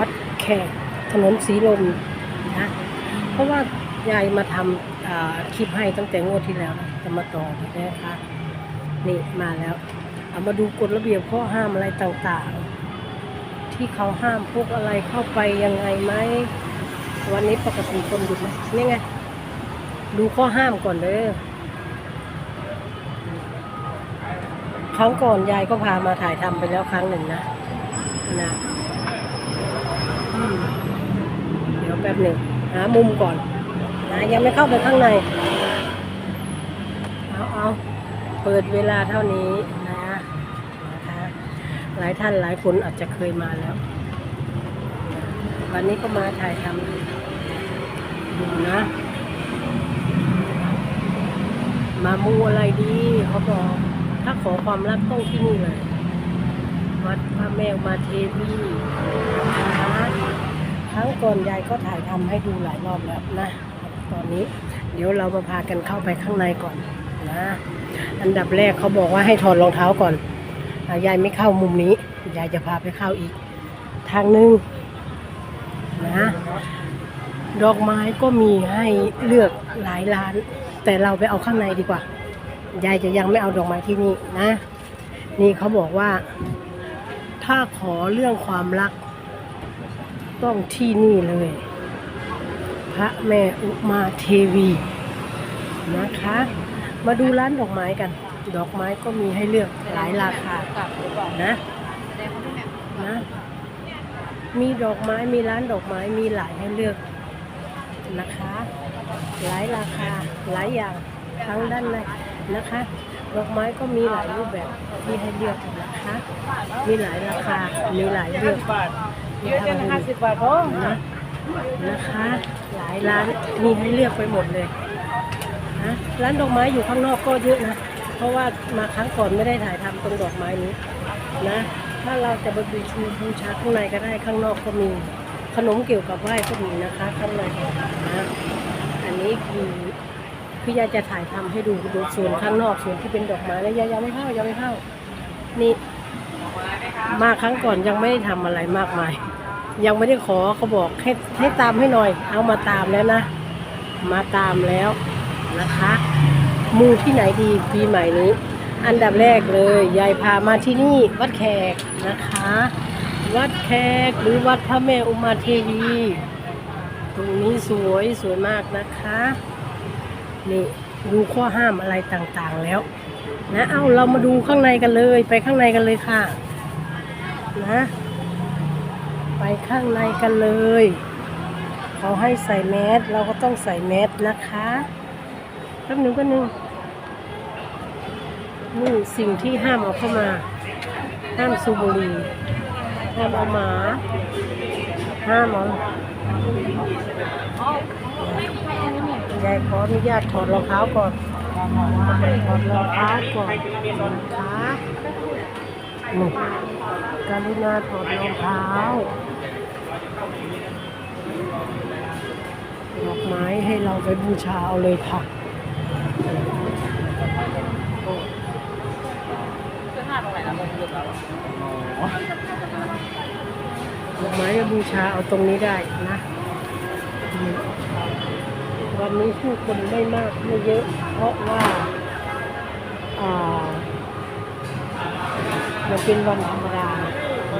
วัดแขกถนนสีลมนะเพราะว่ายายมาทำอ่าคลิปให้ตั้งแต่งวดที่แล้วนะจะมาต่อนะคะนี่มาแล้วเอามาดูกฎระเบียบข้อห้ามอะไรต่างๆ ที่เขาห้ามพวกอะไรเข้าไปยังไงไหมวันนี้ปกติคนหยุดไหมนี่ไง ดูข้อห้ามก่อนเลยครั้งก่อนยายก็พามาถ่ายทำไปแล้วครั้งหนึ่งนะนะ เดี๋ยวแป๊บหนึ่งหามุมก่อนนะยังไม่เข้าไปข้างใน เอาเอาเปิดเวลาเท่านี้นะนะคะหลายท่านหลายคนอาจจะเคยมาแล้ว วันนี้ก็มาถ่ายทำดูนะ มามูอะไรดีเขาบอก ถ้าขอความรักต้องที่นี่เลย วัดพระแมวมาเทวี ครั้งก่อนยายก็ถ่ายทำให้ดูหลายรอบแล้วนะ ตอนนี้เดี๋ยวเรามาพากันเข้าไปข้างในก่อนนะ อันดับแรกเขาบอกว่าให้ถอดรองเท้าก่อนอยายไม่เข้ามุมนี้ ยายจะพาไปเข้าอีก ทางหนึงนะดอกไม้ก็มีให้เลือกหลายร้าน แต่เราไปเอาข้างในดีกว่า ยายจะยังไม่เอาดอกไม้ที่นี่นะ นี่เขาบอกว่า ถ้าขอเรื่องความรัก ต้องที่นี่เลย พระแม่อุมาเทวีนะคะ มาดูร้านดอกไม้กัน ดอกไม้ก็มีให้เลือกหลายราคานะนะมีดอกไม้มีร้านดอกไม้มีหลายให้เลือกนะคะ หลายราคาหลายอย่างทั้งด้านในนะคะ ดอกไม้ก็มีหลายรูปแบบที่ให้เลือกนะคะ มีหลายราคามีหลายเลือก มีทำห้าสิบบาทนะนะคะ หลายร้านมีให้เลือกไปหมดเลยนะร้านดอกไม้อยู่ข้างนอกก็เยอะนะ เพราะว่ามาครั้งก่อนไม่ได้ถ่ายทำตรงดอกไม้นี้นะ ถ้าเราจะไปบูชูบูชาข้างในก็ได้ข้างนอกก็มี ขนมเกี่ยวกับไหว้ก็มีนะคะข้างในนะอันนี้คือคือยาจะถ่ายทำให้ดูดูส่วนข้างนอกส่วนที่เป็นดอกไม้แล้วยายยังไม่เข้ายังไม่เข้านี่ มาครั้งก่อนยังไม่ได้ทำอะไรมากมาย ยังไม่ได้ขอเขาบอกให้ให้ตามให้หน่อย เอามาตามแล้วนะ มาตามแล้วนะคะ มูที่ไหนดีปีใหม่นี้ อันดับแรกเลยยายพามาที่นี่วัดแขกนะคะ วัดแขกหรือวัดพระแม่อุมาเทวีตรงนี้สวยสวยมากนะคะนี่ดูข้อห้ามอะไรต่างๆแล้ว นะเอาเรามาดูข้างในกันเลย ไปข้างในกันเลยค่ะ นะ ไปข้างในกันเลยเขาให้ใส่แมสเราก็ต้องใส่แมสนะคะแป๊บหนึ่งก็หนึ่งนี่สิ่งที่ห้ามเอาเข้ามา ห้ามสูบบุหรี่ห้ามเอาหมา ห้ามเอายายขออนุญาตถอดรองเท้าก่อน ถอดรองเท้าก่อนนะคะนี่การุณาถอดรองเท้าดอกไม้ให้เราไปบูชาเอาเลยค่ะดอกไม้ไปบูชาเอาตรงนี้ได้นะอืม วันนี้ผู้คนไม่มากไม่เยอะ เพราะว่าอ่ามันเป็นวันธรรมดานะ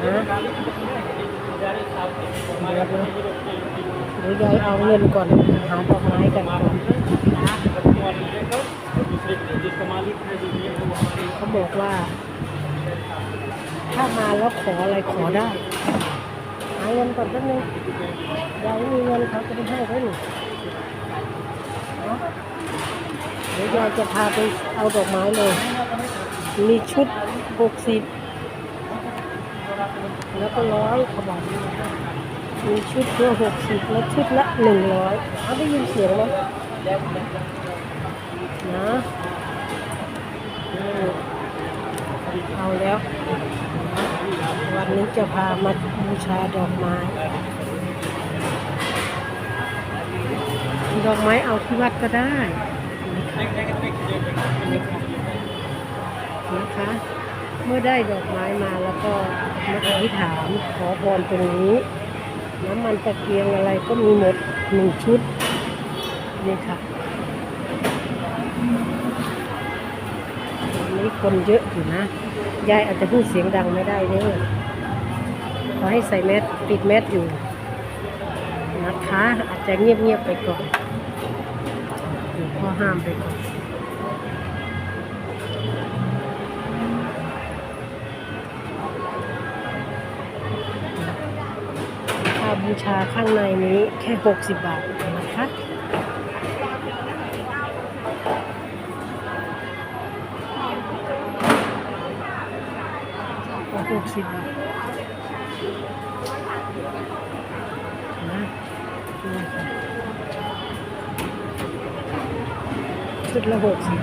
เดี๋ยวนะเดี๋ยวยายเอาเงินก่อนหาดอกไม้กันก่อนเขาบอกว่า ถ้ามาแล้วขออะไรขอได้หาเงินก่อนแป๊บนึงยายไม่มีเงินเขาจะไปให้ได้หรือเนาะ เดี๋ยวยายจะพาไปเอาดอกไม้เลย มีชุดหกสิบแล้วก็ร้อยขบอกมีชุดเพื่อหกสิบแล้วชุดละหนึ่งร้อยเขาได้ยินเสียงไหมนะเอาแล้ว วันนี้จะพามาบูชาดอกไม้ ดอกไม้เอาที่วัดก็ได้ เมื่อได้ดอกไม้มาแล้วก็มาอธิษฐานขอพรตรงนี้ น้ำมันตะเกียงอะไรก็มีหมดหนึ่งชุด นี่ค่ะวันนี้คนเยอะอยู่นะ ยายอาจจะพูดเสียงดังไม่ได้เด้อขอให้ใส่แมสปิดแมสอยู่นะคะอาจจะเงียบๆไปก่อนหลวงพ่อห้ามไปก่อน ค่าบูชาข้างในนี้แค่ 60 บาทนะคะหกสิบบาทนะนี่ค่ะชุดละหกสิบ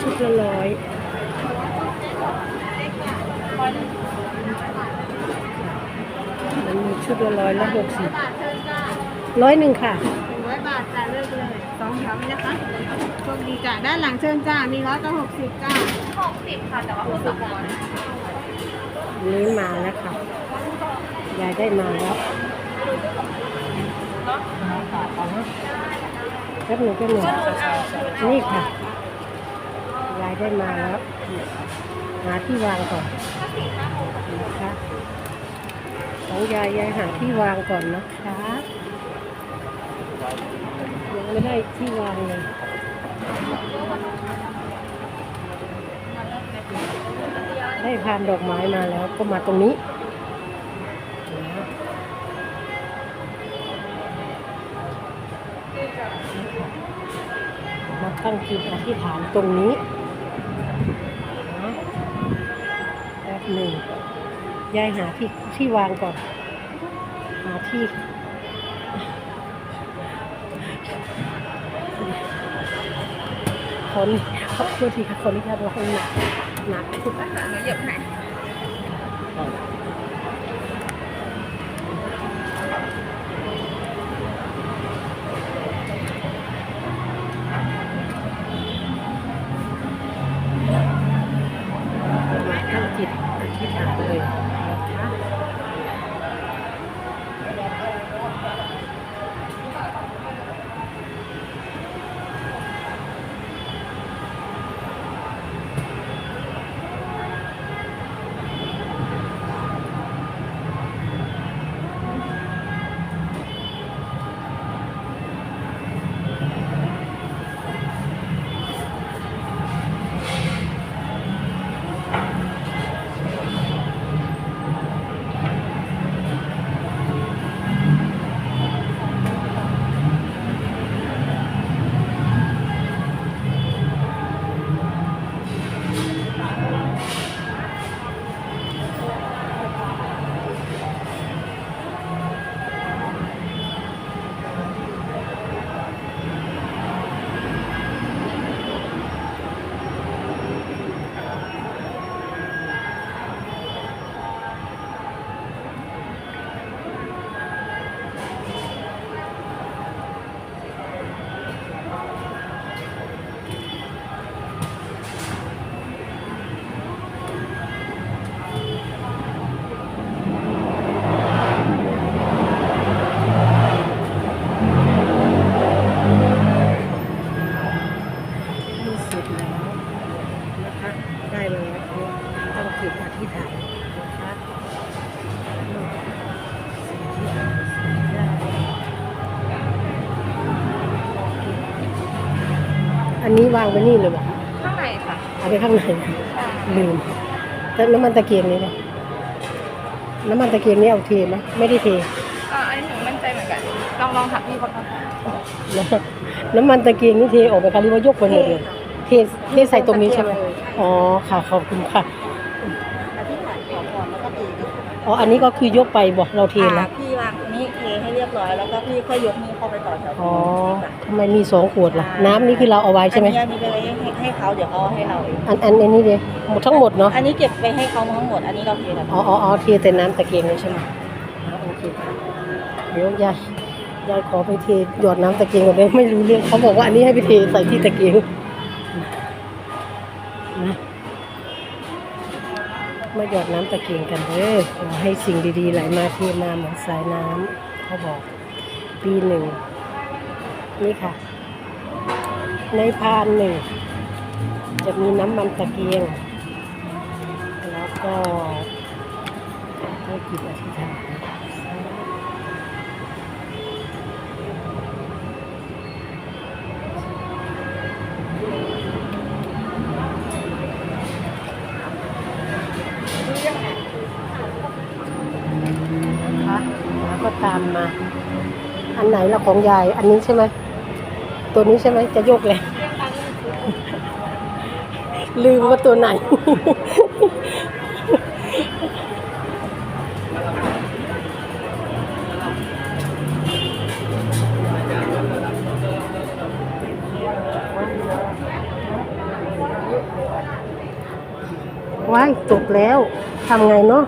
ชุดละร้อย มันมีชุดละร้อยละหกสิบร้อยหนึ่งค่ะหนึ่งร้อยบาทจ่ายเลิกเลยสองแถวนี้นะคะโชคดีจ้ะด้านหลังเชิญจ้ามีร้อยก็หกสิบจ้าหกสิบค่ะแต่ว่าหกสิบก่อนนี้มาแล้วค่ะยายได้มาแล้วแป๊บหนึ่งแป๊บหนึ่งนี่ค่ะยายได้มาแล้วหาที่วางก่อนนะคะ ของยายยายหาที่วางก่อนนะคะยังไม่ได้ที่วางเลยได้พานดอกไม้มาแล้วก็มาตรงนี้มาตั้งจิตอธิษฐานตรงนี้นะแป๊บหนึ่ง ยายหาที่ที่วางก่อน หาที่ คนขอโทษทีค่ะคนที่ทำเราหนักหนักเหยียอะไหน จิตอธิษฐานนะคะสิ่งที่เราได้อันนี้วางไว้นี่เลยบอกข้างในค่ะเอาไปข้างในลืมแต่น้ำมันตะเกียงนี่นะน้ำมันตะเกียงนี่เอาเทไหมไม่ได้เทอ่าอันนี้หนูมั่นใจเหมือนกัน ลองลองถักพี่เขาทำนะน้ำมันตะเกียงนี่เทออกไปค่ะหรือว่ายกไปหมดเลยเทเทใส่ตรงนี้ใช่ไหมอ๋อค่ะขอบคุณค่ะ อธิษฐานขอพรแล้วก็ตีก็คื ออ๋อ อันนี้ก็คือยกไปบอกเราเทอ่าแล้วพี่วางตรงนี้เทให้เรียบร้อยแล้วก็พี่ค่อยยกนี้เข้าไปต่อแถวอ๋อทำไมมีสองขวดล่ะ น้ำนี่คือเราเอาไว้ใช่ไหม อันนี้อันนี้ไปไว้ให้ให้เขาเดี๋ยวเขาเอาให้เราเองอันอันอันนี้เดียหมดทั้งหมดเนาะ อันนี้เก็บไปให้เขาทั้งหมด อันนี้เราเทแล้วอ๋ออ๋ออ๋อเทแต่น้ำตะเกียงนี่ใช่ไหมอ๋อโอเคค่ะเดี๋ยวยายยายขอไปเทหยอดน้ำตะเกียงก่อนเลยไม่รู้เรื่องเขาบอกว่าอันนี้ให้ไปเทใส่ที่ตะเกียง มาหยอดน้ำตะเกียงกันเด้อขอให้สิ่งดีๆไหลมาเทมาเหมือนสายน้ำเขาบอก ปีหนึ่ง นี่ค่ะ ในพานหนึ่ง จะมีน้ำมันตะเกียง แล้วก็ให้กินอธิษฐาน มา อันไหนละของยาย อันนี้ใช่ไหม ตัวนี้ใช่ไหม จะยกเลย ลืมว่าตัวไหน ว้ายจบแล้ว ทำไงเนาะ